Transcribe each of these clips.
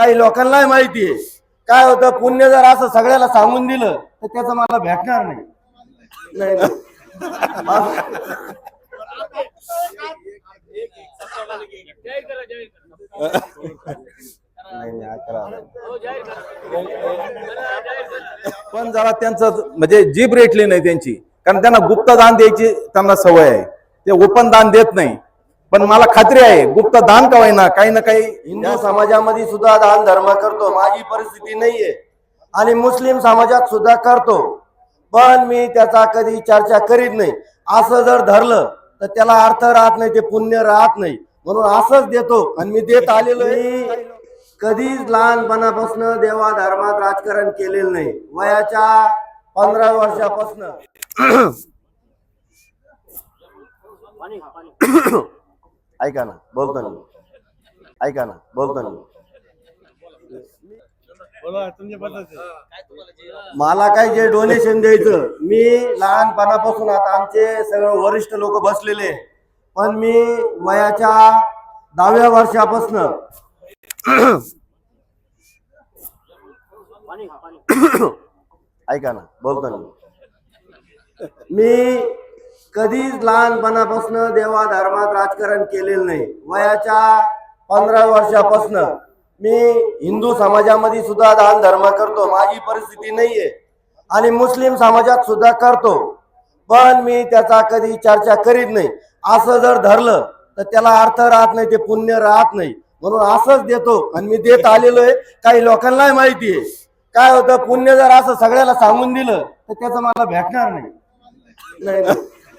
काही लोकांनाही माहिती आहे. काय होतं पुण्य जर असं सगळ्याला सांगून दिलं तर त्याचं मला भेटणार नाही. पण जरा त्यांचं म्हणजे जीभ रेटली नाही त्यांची. कारण त्यांना गुप्त दान द्यायची त्यांना सवय आहे. ते ओपन दान देत नाही. पण मला खात्री आहे गुप्त दान का होईना काही ना काही हिंदू समाजामध्ये सुद्धा दान धर्म करतो. माझी परिस्थिती नाहीये. आणि मुस्लिम समाजात सुद्धा करतो. पण मी त्याचा कधी चर्चा करीत नाही. असं जर धरलं तर त्याला अर्थ राहत नाही ते पुण्य राहत नाही. म्हणून असंच देतो. आणि मी देत आलेलो कधीच लहानपणापासून देवा धर्मात राजकारण केलेलं नाही. वयाच्या पंधरा वर्षापासून. ऐका ना बोलतो ना. ऐका ना बोलतो ना. मला काय जे डोनेशन द्यायचं मी लहानपणापासून आता आमचे सगळे वरिष्ठ लोक बसलेले. पण मी वयाच्या दहाव्या वर्षापासून ऐका ना बोलतो ना. मी कधीच लहानपणापासून देवा धर्मात राजकारण केलेलं नाही. वयाच्या पंधरा वर्षापासून मी हिंदू समाजामध्ये सुद्धा दान धर्म करतो. माझी परिस्थिती नाहीये. आणि मुस्लिम समाजात सुद्धा करतो. पण मी त्याचा कधी चर्चा करीत नाही. असं जर धरलं तर त्याला अर्थ राहत नाही ते पुण्य राहत नाही. म्हणून असंच देतो. आणि मी देत आलेलो आहे. काही लोकांनाही माहिती आहे. काय होतं पुण्य जर असं सगळ्याला सांगून दिलं तर त्याचं मला भेटणार नाही.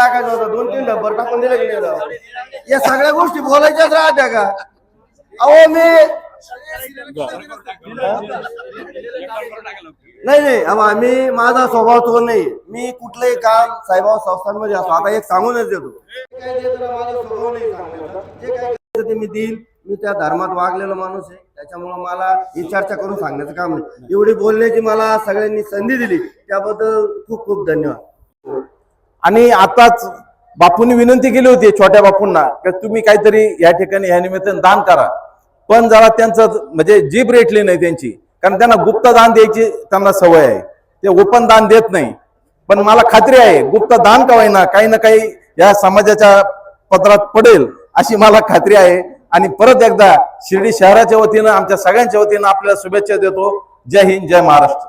टाकायचं होतं. दोन तीन डब्बर टाकून दिले की या सगळ्या गोष्टी बोलायच्याच राहत्या का? अहो मी नाही नाही आम्ही माझा स्वभाव तो नाही. मी कुठलंही काम साईबाबा संस्थांमध्ये असतो आता एक सांगूनच देतो. जे काय ते मी देईल मी त्या धर्मात वागलेला माणूस आहे. त्याच्यामुळे मला ही चर्चा करून सांगण्याचं काम नाही. एवढी बोलण्याची मला सगळ्यांनी संधी दिली. त्याबद्दल खूप खूप धन्यवाद. आणि आताच बापूंनी विनंती केली होती छोट्या बापूंना की तुम्ही काहीतरी या ठिकाणी ह्या निमित्ताने दान करा. पण जरा त्यांचं म्हणजे जीभ रेटली नाही त्यांची. कारण त्यांना गुप्त दान द्यायची त्यांना सवय आहे. ते ओपन दान देत नाही. पण मला खात्री आहे गुप्त दान का होईना काही ना काही या समाजाच्या पत्रात पडेल अशी मला खात्री आहे. आणि परत एकदा शिर्डी शहराच्या वतीनं आमच्या सगळ्यांच्या वतीनं आपल्याला शुभेच्छा देतो. जय हिंद जय महाराष्ट्र.